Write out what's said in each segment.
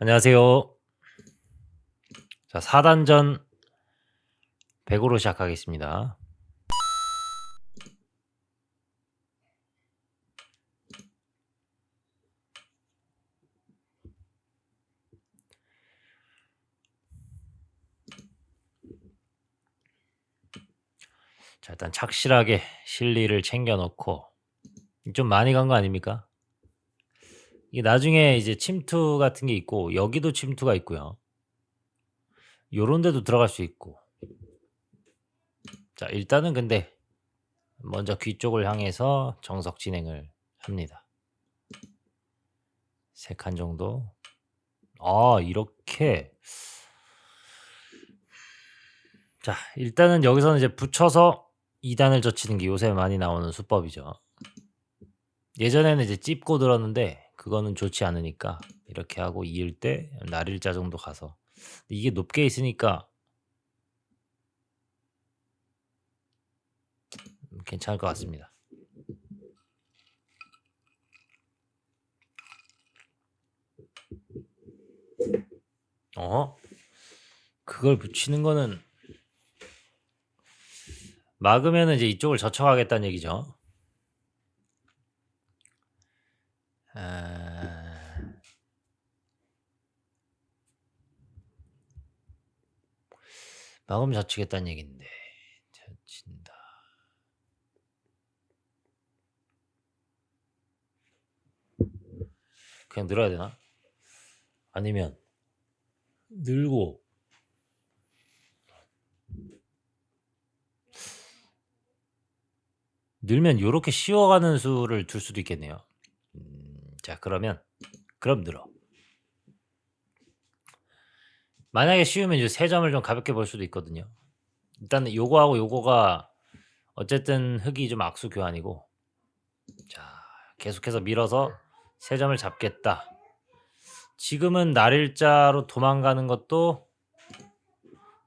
안녕하세요. 자, 4단전 100으로 시작하겠습니다. 자, 일단 착실하게 실리를 챙겨 놓고 좀 많이 간 거 아닙니까? 이게 나중에 이제 침투 같은 게 있고 여기도 침투가 있고요. 요런 데도 들어갈 수 있고. 자, 일단은 근데 먼저 귀 쪽을 향해서 정석 진행을 합니다. 세 칸 정도. 아, 이렇게. 자, 일단은 여기서는 이제 붙여서 2단을 젖히는 게 요새 많이 나오는 수법이죠. 예전에는 이제 찝고 들었는데 그거는 좋지 않으니까 이렇게 하고 이을 때 날일자 정도 가서 이게 높게 있으니까 괜찮을 것 같습니다. 어? 그걸 붙이는 거는 막으면 이제 이쪽을 젖혀가겠다는 얘기죠. 아... 막으면 젖히겠다는 얘기인데 젖힌다. 그냥 늘어야 되나? 아니면 늘고 늘면 요렇게 쉬어가는 수를 둘 수도 있겠네요. 음, 자 그러면 그럼 늘어. 만약에 쉬우면 이제 세 점을 좀 가볍게 볼 수도 있거든요. 일단 요거하고 요거가 어쨌든 흙이 좀 악수 교환이고 자 계속해서 밀어서 세 점을 잡겠다. 지금은 날일자로 도망가는 것도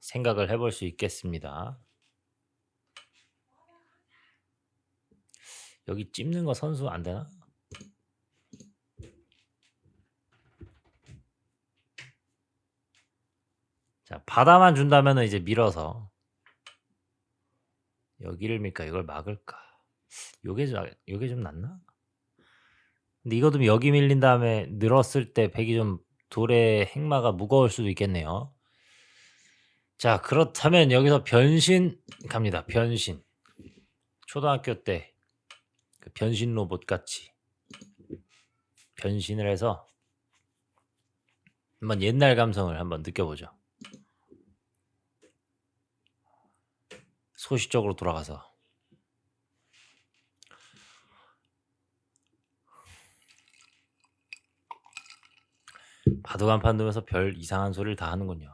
생각을 해볼 수 있겠습니다. 여기 찝는 거 선수 안 되나? 자, 바다만 준다면 이제 밀어서 여기를 밀까 이걸 막을까? 요게 좀 요게 좀 낫나? 근데 이것도 여기 밀린 다음에 늘었을 때 백이 좀 돌의 행마가 무거울 수도 있겠네요. 자, 그렇다면 여기서 변신 갑니다. 변신. 초등학교 때 그 변신 로봇 같이 변신을 해서 한번 옛날 감성을 한번 느껴보죠. 소시적으로 돌아가서 바둑 한 판 두면서 별 이상한 소리를 다 하는군요.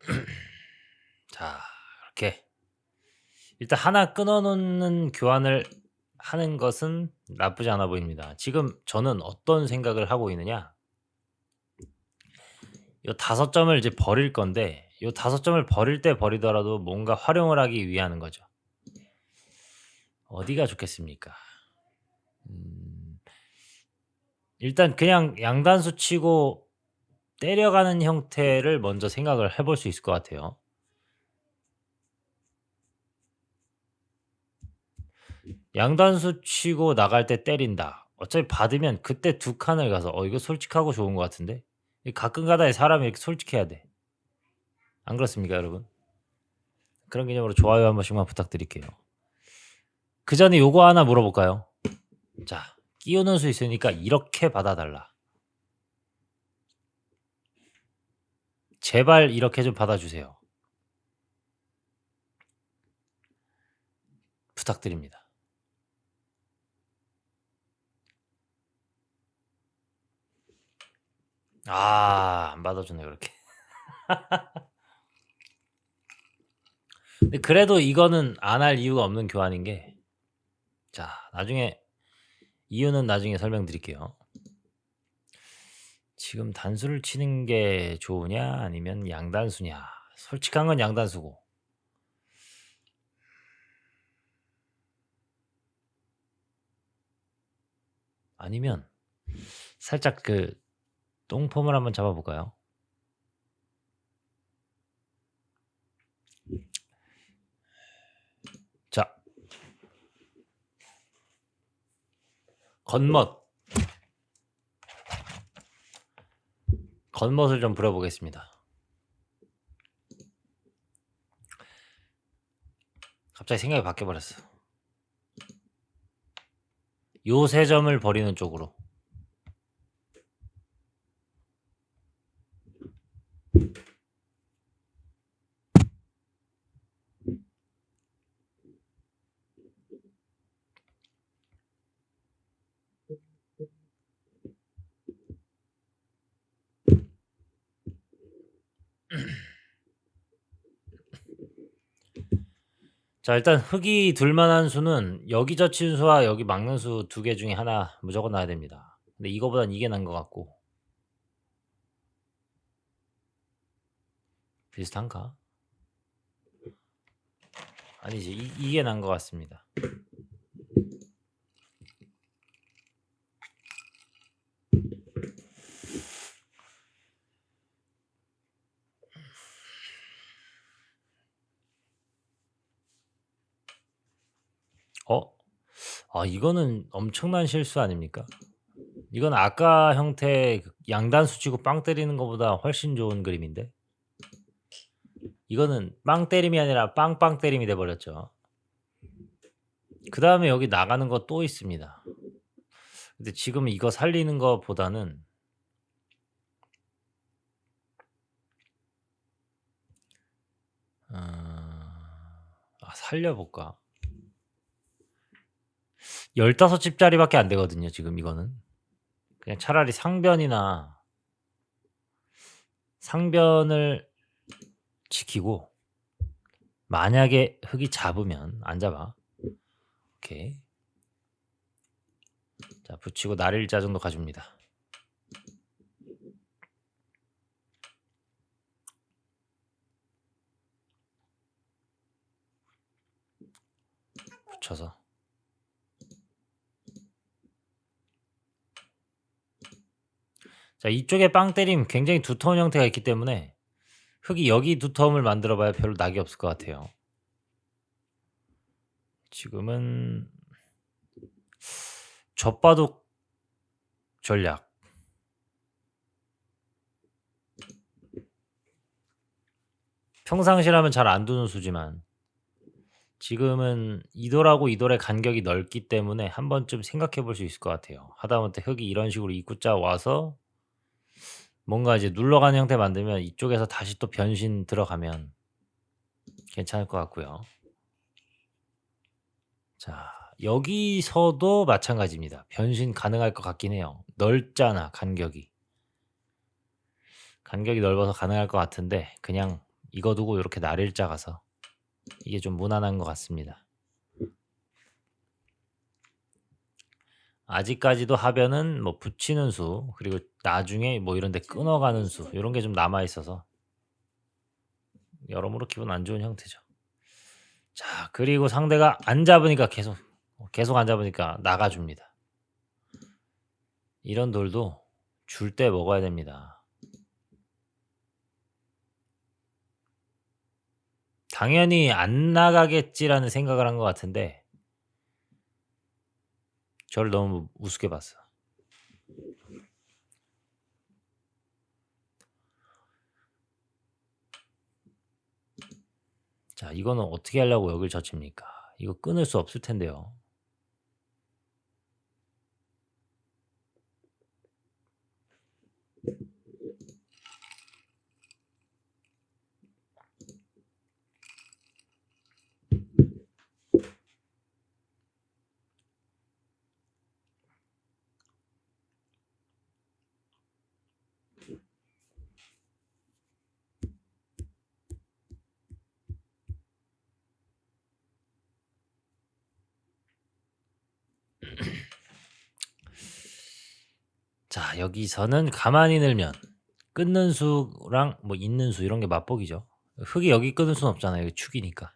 자, 이렇게 일단 하나 끊어 놓는 교환을 하는 것은 나쁘지 않아 보입니다. 지금 저는 어떤 생각을 하고 있느냐? 요 다섯 점을 이제 버릴 건데 요 다섯 점을 버릴 때 버리더라도 뭔가 활용을 하기 위하는 거죠. 어디가 좋겠습니까? 음, 일단 그냥 양단수 치고 때려가는 형태를 먼저 생각을 해 볼 수 있을 것 같아요. 양단수 치고 나갈 때 때린다. 어차피 받으면 그때 두 칸을 가서 어 이거 솔직하고 좋은 것 같은데 가끔가다에 사람이 이렇게 솔직해야 돼. 안 그렇습니까, 여러분? 그런 개념으로 좋아요 한 번씩만 부탁드릴게요. 그 전에 요거 하나 물어볼까요? 자, 끼우는 수 있으니까 이렇게 받아달라. 제발 이렇게 좀 받아주세요. 부탁드립니다. 아, 안 받아주네, 그렇게. 근데 그래도 이거는 안 할 이유가 없는 교환인 게, 자, 나중에, 이유는 나중에 설명드릴게요. 지금 단수를 치는 게 좋으냐, 아니면 양단수냐. 솔직한 건 양단수고. 아니면 살짝 그 똥폼을 한번 잡아 볼까요? 자. 겉멋. 겉멋을 좀 부려 보겠습니다. 갑자기 생각이 바뀌어 버렸어. 요세 점을 버리는 쪽으로. 자 일단 흙이 둘 만한 수는 여기 젖힌 수와 여기 막는 수 두 개 중에 하나 무조건 나야 됩니다. 근데 이거보단 이게 난 것 같고. 비슷한가? 아니지 이, 이게 난 것 같습니다. 어? 아 이거는 엄청난 실수 아닙니까? 이건 아까 형태 그 양단수 치고 빵 때리는 것보다 훨씬 좋은 그림인데. 이거는 빵 때림이 아니라 빵빵 때림이 돼 버렸죠. 그다음에 여기 나가는 거 또 있습니다. 근데 지금 이거 살리는 것보다는 어... 아 살려 볼까? 15집짜리밖에 안 되거든요, 지금 이거는. 그냥 차라리 상변이나 상변을 지키고 만약에 흙이 잡으면 안 잡아. 오케이. 자, 붙이고 날일자 정도 가줍니다. 붙여서 자 이쪽에 빵 때림 굉장히 두터운 형태가 있기 때문에 흙이 여기 두터움을 만들어 봐야 별로 낙이 없을 것 같아요. 지금은 젖바둑 전략 평상시라면 잘 안 두는 수지만 지금은 이돌하고 이돌의 간격이 넓기 때문에 한 번쯤 생각해 볼 수 있을 것 같아요. 하다못해 흙이 이런 식으로 입구자 와서 뭔가 이제 눌러가는 형태 만들면 이쪽에서 다시 또 변신 들어가면 괜찮을 것 같고요. 자, 여기서도 마찬가지입니다. 변신 가능할 것 같긴 해요. 넓잖아, 간격이. 간격이 넓어서 가능할 것 같은데 그냥 이거 두고 이렇게 날일자 가서 이게 좀 무난한 것 같습니다. 아직까지도 하변은 뭐 붙이는 수 그리고 나중에 뭐 이런 데 끊어가는 수 이런 게 좀 남아 있어서 여러모로 기분 안 좋은 형태죠. 자, 그리고 상대가 안 잡으니까 계속 계속 안 잡으니까 나가 줍니다. 이런 돌도 줄 때 먹어야 됩니다. 당연히 안 나가겠지라는 생각을 한 것 같은데 저를 너무 우습게 봤어. 자, 이거는 어떻게 하려고 여길 젖힙니까? 이거 끊을 수 없을 텐데요. 자, 여기서는 가만히 늘면 끊는 수랑 뭐 있는 수 이런 게 맛보기죠. 흙이 여기 끊을 수는 없잖아요. 이거 축이니까.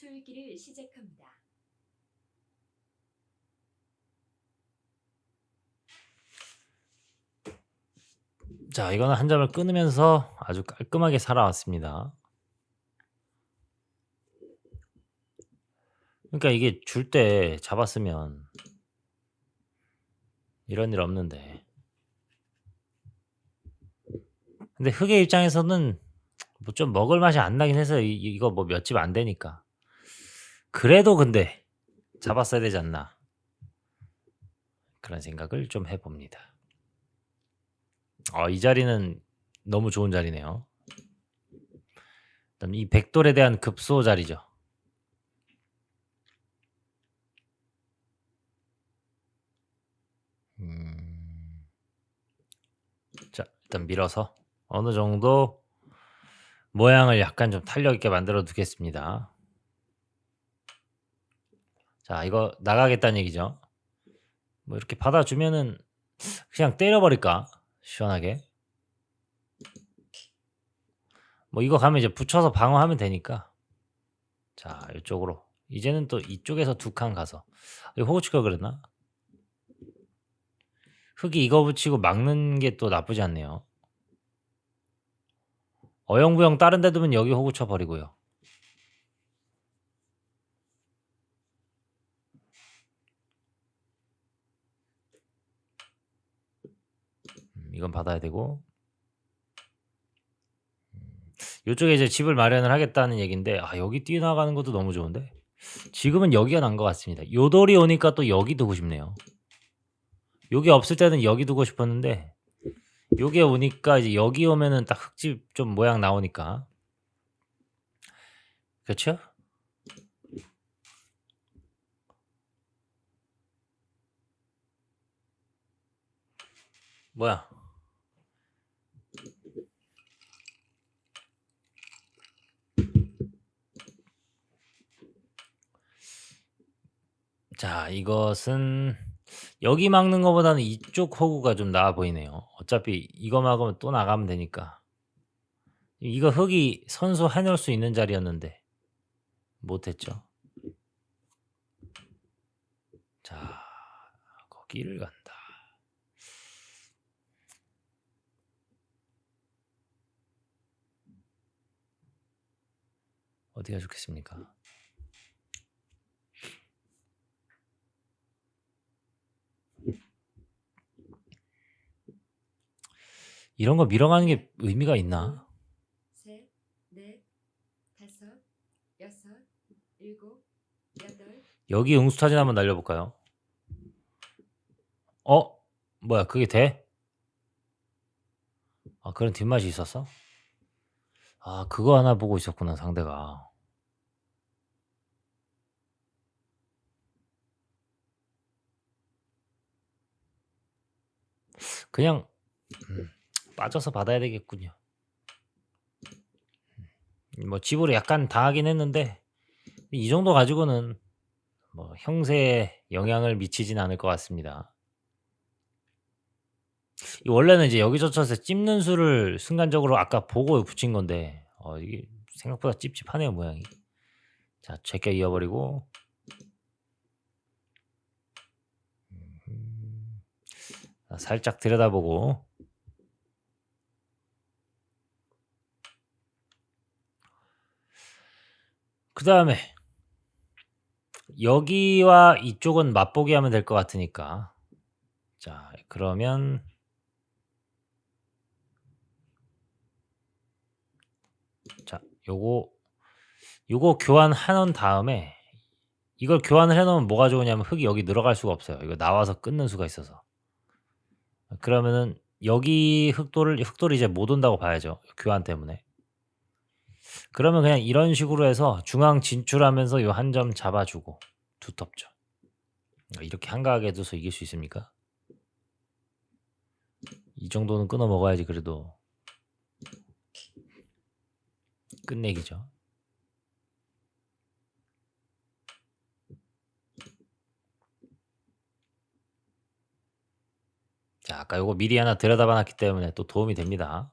초읽기를 시작합니다. 자, 이거는 한 점을 끊으면서 아주 깔끔하게 살아왔습니다. 그러니까 이게 줄 때 잡았으면 이런 일 없는데. 근데 흑의 입장에서는 뭐 좀 먹을 맛이 안 나긴 해서 이, 이거 뭐 몇 집 안 되니까. 그래도 근데 잡았어야 되지 않나. 그런 생각을 좀 해봅니다. 어, 이 자리는 너무 좋은 자리네요. 그다음 이 백돌에 대한 급소 자리죠. 음. 자, 일단 밀어서 어느 정도 모양을 약간 좀 탄력 있게 만들어 두겠습니다. 자, 이거 나가겠다는 얘기죠. 뭐 이렇게 받아주면은 그냥 때려버릴까? 시원하게. 뭐 이거 가면 이제 붙여서 방어하면 되니까. 자, 이쪽으로. 이제는 또 이쪽에서 두 칸 가서. 호구치가 그랬나? 흙이 이거 붙이고 막는 게 또 나쁘지 않네요. 어영부영 다른 데 두면 여기 호구 쳐버리고요. 이건 받아야 되고. 이쪽에 이제 집을 마련을 하겠다는 얘기인데 아 여기 뛰어나가는 것도 너무 좋은데 지금은 여기가 난 것 같습니다. 요돌이 오니까 또 여기 두고 싶네요. 여기 없을 때는 여기 두고 싶었는데 요게 오니까 이제 여기 오면은 딱 흙집 좀 모양 나오니까 그렇죠? 뭐야? 자, 이것은 여기 막는 것보다는 이쪽 호구가 좀 나아 보이네요. 어차피 이거 막으면 또 나가면 되니까. 이거 흙이 선수 해놓을 수 있는 자리였는데 못했죠. 자, 거기를 간다. 어디가 좋겠습니까? 이런 거 밀어가는 게 의미가 있나? 셋, 넷, 다섯, 여섯, 일곱, 여덟, 여기 응수타진 한번 날려볼까요? 어? 뭐야 그게 돼? 아 그런 뒷맛이 있었어? 아 그거 하나 보고 있었구나 상대가 그냥 음, 빠져서 받아야 되겠군요 음, 뭐 집으로 약간 당하긴 했는데 이 정도 가지고는 뭐 형세에 영향을 미치진 않을 것 같습니다. 이 원래는 이제 여기저기서 찝는 수를 순간적으로 아까 보고 붙인 건데 어 이게 생각보다 찝찝하네요 모양이. 자 제껴 이어버리고 음, 자, 살짝 들여다보고 그 다음에 여기와 이쪽은 맛보기 하면 될 것 같으니까 자 그러면 자 요거 요거 놓은 다음에 이걸 교환을 해 놓으면 뭐가 좋으냐면 흙이 여기 늘어갈 수가 없어요. 이거 나와서 끊는 수가 있어서. 그러면은 여기 흑돌을 흑돌이 이제 못 온다고 봐야죠. 교환 때문에. 그러면 그냥 이런 식으로 해서 중앙 진출하면서 요 한 점 잡아주고 두텁죠. 이렇게 한가하게 둬서 이길 수 있습니까? 이 정도는 끊어 먹어야지 그래도 끝내기죠. 자, 아까 요거 미리 하나 들여다봐 놨기 때문에 또 도움이 됩니다.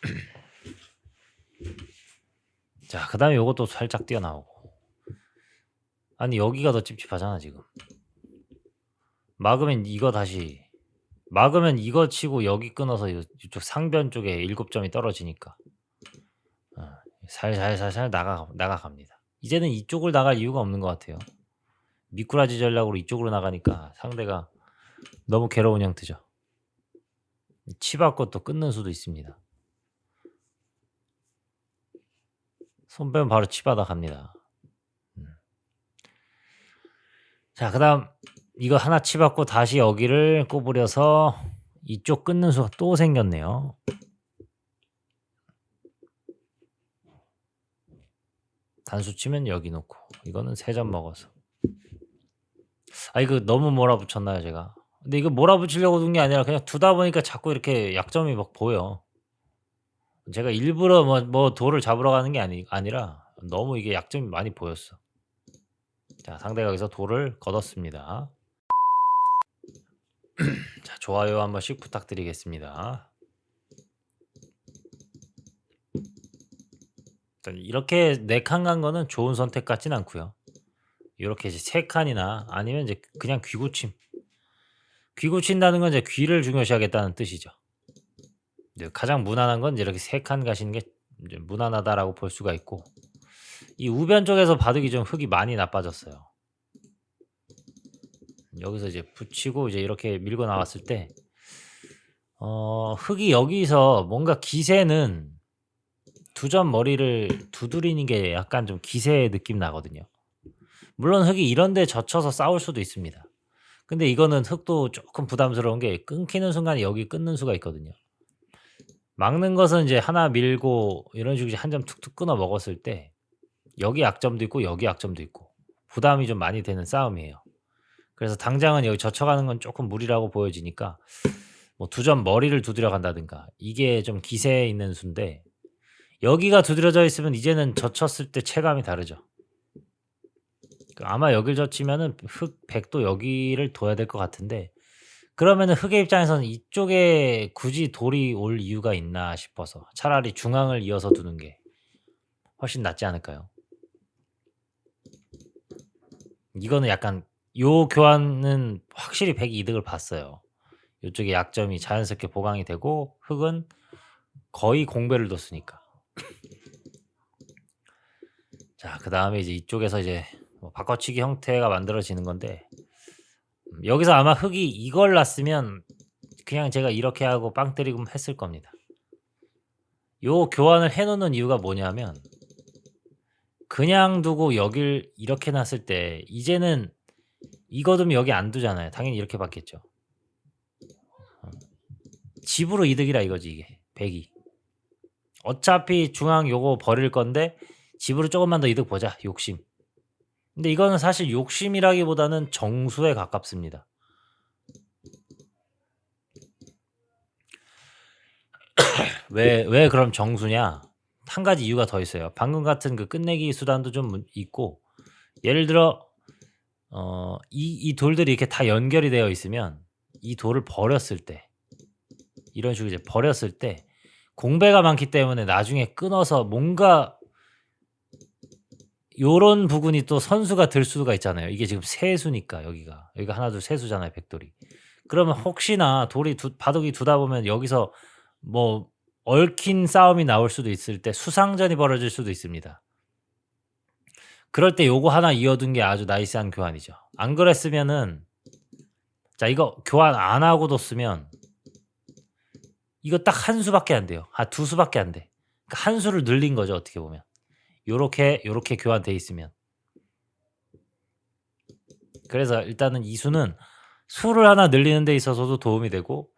자, 그 다음에 요것도 살짝 뛰어나오고. 아니 여기가 더 찝찝하잖아 지금. 막으면 이거 다시 막으면 이거 치고 여기 끊어서 요- 이쪽 상변 쪽에 일곱 점이 떨어지니까 어, 살살살살 나가 나가갑니다. 이제는 이쪽을 나갈 이유가 없는 것 같아요. 미꾸라지 전략으로 이쪽으로 나가니까 상대가 너무 괴로운 형태죠. 치받고 또 끊는 수도 있습니다. 손 빼면 바로 치받아 갑니다. 음. 자, 그 다음, 이거 하나 치받고 다시 여기를 꼬부려서 이쪽 끊는 수가 또 생겼네요. 단수 치면 여기 놓고, 이거는 세 점 먹어서. 아, 이거 너무 몰아붙였나요, 제가? 근데 이거 몰아붙이려고 둔 게 아니라 그냥 두다 보니까 자꾸 이렇게 약점이 막 보여. 제가 일부러 뭐, 뭐 돌을 잡으러 가는 게 아니, 아니라 너무 이게 약점이 많이 보였어. 자, 상대가 여기서 돌을 걷었습니다. 자, 좋아요 한 번씩 부탁드리겠습니다. 일단 이렇게 네 칸 간 거는 좋은 선택 같진 않고요. 이렇게 이제 세 칸이나 아니면 이제 그냥 귀 고침. 귀 고친다는 건 이제 귀를 중요시하겠다는 뜻이죠. 이제 가장 무난한 건 이렇게 세 칸 가시는 게 이제 무난하다라고 볼 수가 있고 이 우변 쪽에서 바둑이 좀 흙이 많이 나빠졌어요. 여기서 이제 붙이고 이제 이렇게 밀고 나왔을 때 어, 흙이 여기서 뭔가 기세는 두 점 머리를 두드리는 게 약간 좀 기세 느낌 나거든요. 물론 흙이 이런데 젖혀서 싸울 수도 있습니다. 근데 이거는 흙도 조금 부담스러운 게 끊기는 순간에 여기 끊는 수가 있거든요. 막는 것은 이제 하나 밀고 이런 식으로 한점 툭툭 끊어 먹었을 때 여기 약점도 있고 여기 약점도 있고 부담이 좀 많이 되는 싸움이에요. 그래서 당장은 여기 젖혀가는 건 조금 무리라고 보여지니까 뭐 두 점 머리를 두드려 간다든가 이게 좀 기세에 있는 수인데 여기가 두드려져 있으면 이제는 젖혔을 때 체감이 다르죠. 그 아마 여길 젖히면은 흙 백도 여기를 둬야 될 것 같은데 그러면은 흙의 입장에서는 이쪽에 굳이 돌이 올 이유가 있나 싶어서 차라리 중앙을 이어서 두는 게 훨씬 낫지 않을까요? 이거는 약간 요 교환은 확실히 백이 이득을 봤어요. 이쪽에 약점이 자연스럽게 보강이 되고 흙은 거의 공배를 뒀으니까. 자, 그 다음에 이제 이쪽에서 이제 뭐 바꿔치기 형태가 만들어지는 건데 음, 여기서 아마 흙이 이걸 놨으면 그냥 제가 이렇게 하고 빵 때리고 했을 겁니다. 요 교환을 해놓는 이유가 뭐냐면 그냥 두고 여길 이렇게 놨을 때 이제는 이거 두면 여기 안 두잖아요. 당연히 이렇게 받겠죠. 어. 집으로 이득이라 이거지 이게 백이. 어차피 중앙 요거 버릴 건데 집으로 조금만 더 이득 보자 욕심. 근데 이거는 사실 욕심이라기보다는 정수에 가깝습니다. 왜, 왜 그럼 정수냐? 한 가지 이유가 더 있어요. 방금 같은 그 끝내기 수단도 좀 문- 있고, 예를 들어, 어, 이, 이 돌들이 이렇게 다 연결이 되어 있으면, 이 돌을 버렸을 때, 이런 식으로 이제 버렸을 때, 공배가 많기 때문에 나중에 끊어서 뭔가, 요런 부분이 또 선수가 들 수가 있잖아요. 이게 지금 세수니까, 여기가. 여기가 하나, 둘, 세수잖아요, 백돌이. 그러면 혹시나 돌이 두, 바둑이 두다 보면 여기서 뭐 얽힌 싸움이 나올 수도 있을 때 수상전이 벌어질 수도 있습니다. 그럴 때 요거 하나 이어둔 게 아주 나이스한 교환이죠. 안 그랬으면은 자 이거 교환 안 하고 뒀으면 이거 딱 한 수밖에 안 돼요. 아 두 수밖에 안 돼. 그러니까 한 수를 늘린 거죠 어떻게 보면. 요렇게 요렇게 교환돼 있으면. 그래서 일단은 이 수는 수를 하나 늘리는 데 있어서도 도움이 되고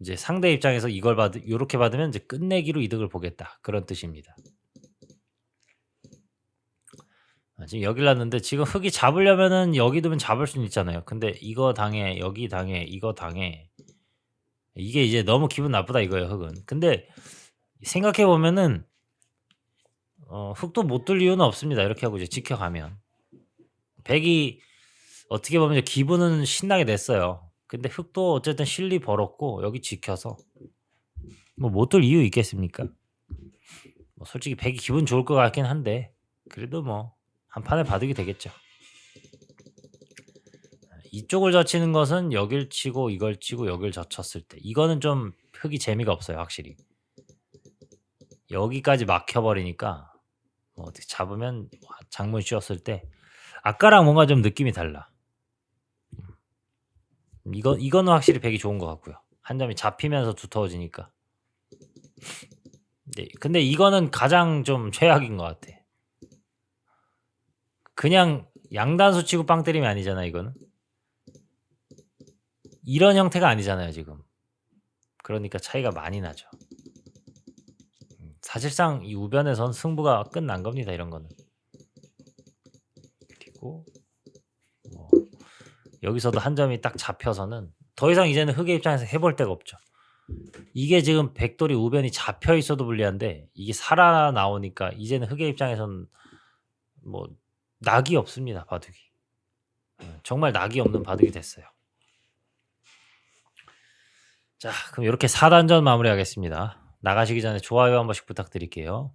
이제 상대 입장에서 이걸 받 요렇게 받으면 이제 끝내기로 이득을 보겠다. 그런 뜻입니다. 아, 지금 여길 놨는데 지금 흙이 잡으려면은 여기 두면 잡을 수는 있잖아요. 근데 이거 당해, 여기 당해, 이거 당해. 이게 이제 너무 기분 나쁘다 이거예요, 흙은. 근데 생각해 보면은 어, 흙도 못 뚫을 이유는 없습니다. 이렇게 하고 이제 지켜가면. 백이 어떻게 보면 이제 기분은 신나게 냈어요. 근데 흙도 어쨌든 실리 벌었고 여기 지켜서 뭐못 뚫을 이유 있겠습니까? 뭐 솔직히 백이 기분 좋을 것 같긴 한데 그래도 뭐 한 판에 바둑이 되겠죠. 이쪽을 젖히는 것은 여길 치고 이걸 치고 여길 젖혔을 때 이거는 좀 흙이 재미가 없어요 확실히 여기까지 막혀버리니까 뭐 어떻게 잡으면 장문 씌웠을 때 아까랑 뭔가 좀 느낌이 달라. 음, 이거 이거는 확실히 백이 좋은 것 같고요. 한 점이 잡히면서 두터워지니까. 네, 근데 이거는 가장 좀 최악인 것 같아. 그냥 양단수 치고 빵 때리면 아니잖아 이거는. 이런 형태가 아니잖아요 지금. 그러니까 차이가 많이 나죠. 음, 사실상 이 우변에선 승부가 끝난 겁니다 이런 거는. 그리고 뭐 여기서도 한 점이 딱 잡혀서는 더 이상 이제는 흑의 입장에서 해볼 데가 없죠. 이게 지금 백돌이 우변이 잡혀 있어도 불리한데 이게 살아 나오니까 이제는 흑의 입장에선 뭐 낙이 없습니다 바둑이. 예, 정말 낙이 없는 바둑이 됐어요. 자 그럼 이렇게 4단전 마무리하겠습니다 나가시기 전에 좋아요 한 번씩 부탁드릴게요